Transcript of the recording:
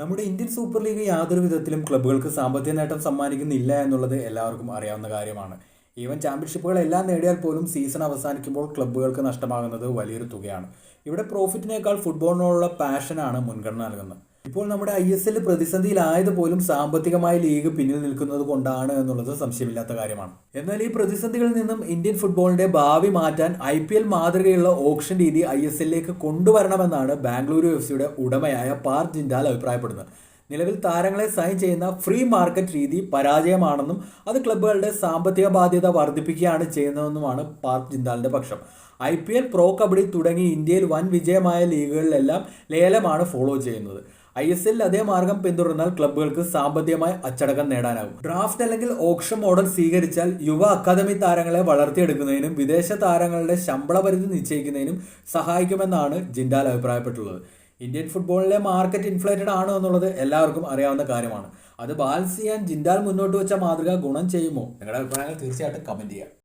നമ്മുടെ Indian super league യാതൊരു വിധത്തിലും ക്ലബ്ബുകൾക്ക് സാമ്പത്തിക നേട്ടം സമ്മാനിക്കുന്നില്ല എന്നുള്ളത് എല്ലാവർക്കും അറിയാവുന്ന കാര്യമാണ്. ഈവൻ ചാമ്പ്യൻഷിപ്പുകൾ എല്ലാം നേടിയാൽ പോലും സീസൺ അവസാനിക്കുമ്പോൾ ക്ലബ്ബുകൾക്ക് നഷ്ടമാകുന്നത് വലിയൊരു തുകയാണ്. ഇവിടെ പ്രോഫിറ്റിനേക്കാൾ ഫുട്ബോളിനോടുള്ള പാഷനാണ് മുൻഗണന നൽകുന്നത്. ഇപ്പോൾ നമ്മുടെ ഐ എസ് എൽ പ്രതിസന്ധിയിലായത് പോലും സാമ്പത്തികമായ ലീഗ് പിന്നിൽ നിൽക്കുന്നത് കൊണ്ടാണ് എന്നുള്ളത് സംശയമില്ലാത്ത കാര്യമാണ്. എന്നാൽ ഈ പ്രതിസന്ധികളിൽ നിന്നും ഇന്ത്യൻ ഫുട്ബോളിന്റെ ഭാവി മാറ്റാൻ ഐ പി എൽ മാതൃകയുള്ള ഓപ്ഷൻ രീതി ഐ എസ് എല്ലിലേക്ക് കൊണ്ടുവരണമെന്നാണ് ബാംഗ്ലൂരു എഫ് സിയുടെ ഉടമയായ പാർത്ഥ് ജിൻഡാൽ അഭിപ്രായപ്പെടുന്നത്. നിലവിൽ താരങ്ങളെ സൈൻ ചെയ്യുന്ന ഫ്രീ മാർക്കറ്റ് രീതി പരാജയമാണെന്നും അത് ക്ലബ്ബുകളുടെ സാമ്പത്തിക ബാധ്യത വർദ്ധിപ്പിക്കുകയാണ് ചെയ്യുന്നതെന്നുമാണ് പാർക്ക് ജിന്ദാലിന്റെ പക്ഷം. I P L pro kabaddi തുടങ്ങി ഇന്ത്യയിൽ വൻ വിജയമായ ലീഗുകളിലെല്ലാം ലേലമാണ് ഫോളോ ചെയ്യുന്നത്. ഐ എസ് എല്ലിൽ അതേ മാർഗം പിന്തുടർന്നാൽ ക്ലബ്ബുകൾക്ക് സാമ്പത്തികമായി അച്ചടക്കം നേടാനാകും. ഡ്രാഫ്റ്റ് അല്ലെങ്കിൽ ഓപ്ഷൻ മോഡൽ സ്വീകരിച്ചാൽ യുവ അക്കാദമി താരങ്ങളെ വളർത്തിയെടുക്കുന്നതിനും വിദേശ താരങ്ങളുടെ ശമ്പള പരിധി നിശ്ചയിക്കുന്നതിനും സഹായിക്കുമെന്നാണ് ജിൻഡാൽ അഭിപ്രായപ്പെട്ടുള്ളത്. ഇന്ത്യൻ ഫുട്ബോളിലെ മാർക്കറ്റ് ഇൻഫ്ലേറ്റഡ് ആണ് എന്നുള്ളത് എല്ലാവർക്കും അറിയാവുന്ന കാര്യമാണ്. അത് ബാലൻസ് ചെയ്യാൻ ജിൻഡാൽ മുന്നോട്ട് വെച്ച മാതൃക ഗുണം ചെയ്യുമോ? നിങ്ങളുടെ അഭിപ്രായങ്ങൾ തീർച്ചയായിട്ടും കമന്റ് ചെയ്യുക.